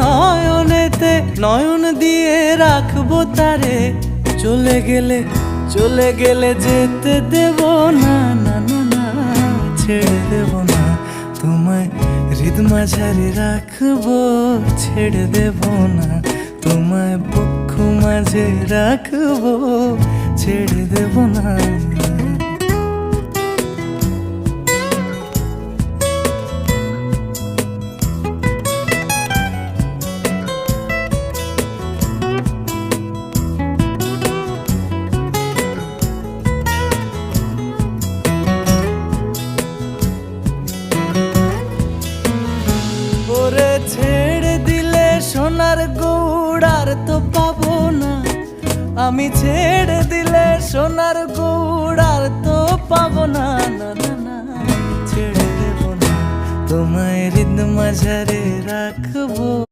নয়নেতে নয়ন দিয়ে রাখব তারে। চলে গেলে চলে গেলে যেতে দেব না না না না, ছেড়ে দেব না। তোমায় হৃদ মাঝারে রাখব, ছেড়ে দেব না। তোমায় পক্ষ মাঝে রাখব, ছেড়ে গৌড়ার তো পাবো না। আমি ছেড়ে দিলে সোনার গৌড়ার তো পাবো না। না না ছেড়ে দেব না। তোমায় হৃদ মাঝারে রাখব।